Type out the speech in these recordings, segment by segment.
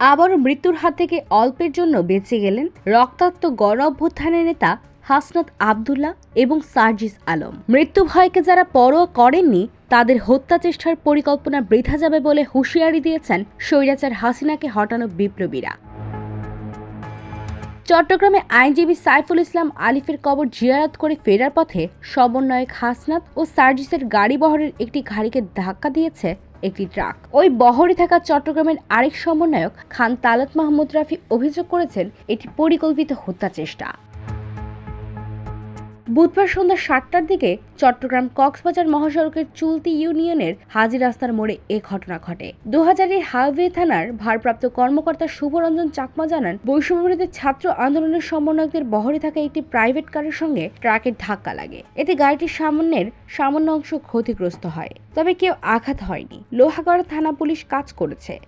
আবারও মৃত্যুর হাত থেকে অল্পের জন্য বেঁচে গেলেন রক্তাক্ত গণ অভ্যুত্থানের নেতা হাসনাত আবদুল্লাহ এবং সার্জিস আলম। মৃত্যু ভয়কে যারা পরোয়া করেননি, তাদের হত্যা চেষ্টার পরিকল্পনা বৃথা যাবে বলে হুঁশিয়ারি দিয়েছেন স্বৈরাচার হাসিনাকে হটানো বিপ্লবীরা। চট্টগ্রামে আইনজীবী সাইফুল ইসলাম আলিফের কবর জিয়ারত করে ফেরার পথে সমন্বয়ক হাসনাত ও সার্জিসের গাড়ি বহরের একটি গাড়িকে ধাক্কা দিয়েছে একটি ট্রাক। ওই বহরে থাকা চট্টগ্রামের আরেক সমন্বয়ক খান তালাত মাহমুদ রাফি অভিযোগ করেছেন, এটি পরিকল্পিত হত্যা চেষ্টা। বুধবার সন্ধ্যা সাতটার দিকে চট্টগ্রাম কক্সবাজার মহাসড়কের চুলতি ইউনিয়নের হাজি রাস্তার মোড়ে এ ঘটনা ঘটে। দু হাইওয়ে থানার ভারপ্রাপ্ত কর্মকর্তা শুভরঞ্জন চাকমা জানান, বৈষম্যবিরোধী ছাত্র আন্দোলনের সমন্বয়কদের বহরে থাকা একটি প্রাইভেট কারের সঙ্গে ট্রাকের ধাক্কা লাগে। এতে গাড়িটির সামনের, সামান্য অংশ ক্ষতিগ্রস্ত হয়। তবে কেউ আঘাত হয়নি। লোহাগড়া থানা পুলিশ কাজ করেছে।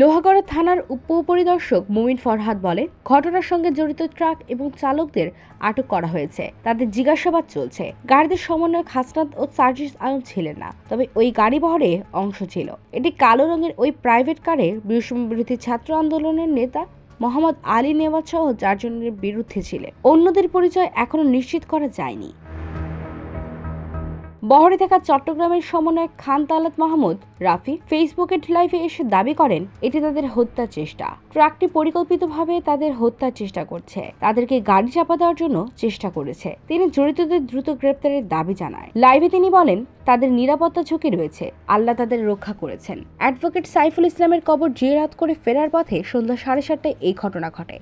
লোহাগড়া থানার উপপরিদর্শক মুমিন ফরহাদ বলে, ঘটনার সঙ্গে জড়িত ট্রাক এবং চালকদের আটক করা হয়েছে। তাদের জিজ্ঞাসাবাদ চলছে। গাড়িদের সমন্বয়ক হাসনাত ও সার্জিস আলম ছিলেন না, তবে ওই গাড়ি বহরে অংশ ছিল। এটি কালো রঙের ওই প্রাইভেট কারে বৈষম্য বিরোধী ছাত্র আন্দোলনের নেতা মোহাম্মদ আলী নেওয়াজ সহ চারজনের বিরুদ্ধে ছিলেন। অন্যদের পরিচয় এখনও নিশ্চিত করা যায়নি। বহরে থাকা চট্টগ্রামের সমন্বয়ক খান তালাত মাহমুদ, রাফি ফেসবুকের লাইভে এসে দাবি করেন, এটি তাদের হত্যা চেষ্টা। ট্রাকটি পরিকল্পিতভাবে তাদের হত্যার চেষ্টা করছে। তাদেরকে গাড়ি চাপা দেওয়ার জন্য চেষ্টা করেছে। তিনি জড়িতদের দ্রুত গ্রেপ্তারের দাবি জানায়। লাইভে তিনি বলেন, তাদের নিরাপত্তা ঝুঁকি রয়েছে। আল্লাহ তাদের রক্ষা করেছেন। অ্যাডভোকেট সাইফুল ইসলামের কবর জিয়ারাত করে ফেরার পথে সন্ধ্যা সাড়ে সাতটায় এই ঘটনা ঘটে।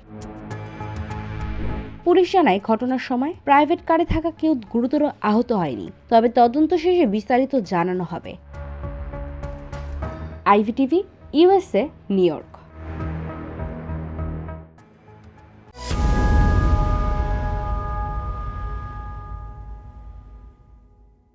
পুলিশ জানায়, ঘটনার সময় প্রাইভেট কারে থাকা কেউ গুরুতর আহত হয়নি। তবে তদন্ত শেষে বিস্তারিত জানানো হবে। IVTV USA New York.